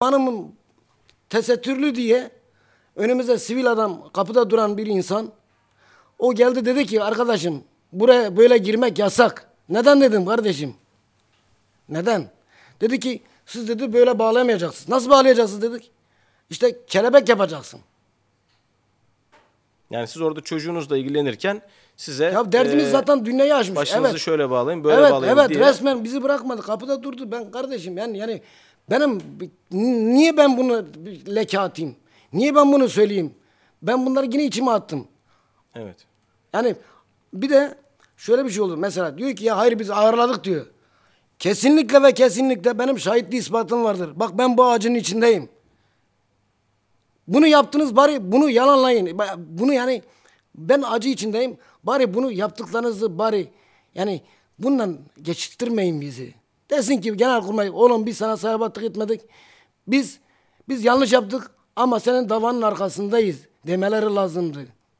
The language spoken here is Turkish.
Hanımın tesettürlü diye önümüzde sivil adam kapıda duran bir insan o geldi dedi ki arkadaşım buraya böyle girmek yasak. Neden dedim kardeşim? Neden? Dedi ki siz dedi böyle bağlayamayacaksınız. Nasıl bağlayacaksınız dedik. İşte kelebek yapacaksın. Yani siz orada çocuğunuzla ilgilenirken size Ya derdimiz e, zaten dünyayı aşmış. başınızı evet. şöyle bağlayın, böyle evet, bağlayın evet, diye. resmen bizi bırakmadı. Kapıda durdu. Ben kardeşim yani yani benim niye ben bunu leke atayım? Niye ben bunu söyleyeyim? Ben bunları yine içime attım. Evet. Yani bir de şöyle bir şey olur. Mesela diyor ki ya hayır biz ağırladık diyor. Kesinlikle ve kesinlikle benim şahitli ispatım vardır. Bak ben bu ağacın içindeyim. Bunu yaptınız bari bunu yalanlayın. Bunu yani ben acı içindeyim. Bari bunu yaptıklarınızı bari yani bundan geçiştirmeyin bizi. Desin ki genelkurmay oğlum biz sana sahibatlık etmedik. Biz biz yanlış yaptık ama senin davanın arkasındayız demeleri lazımdı.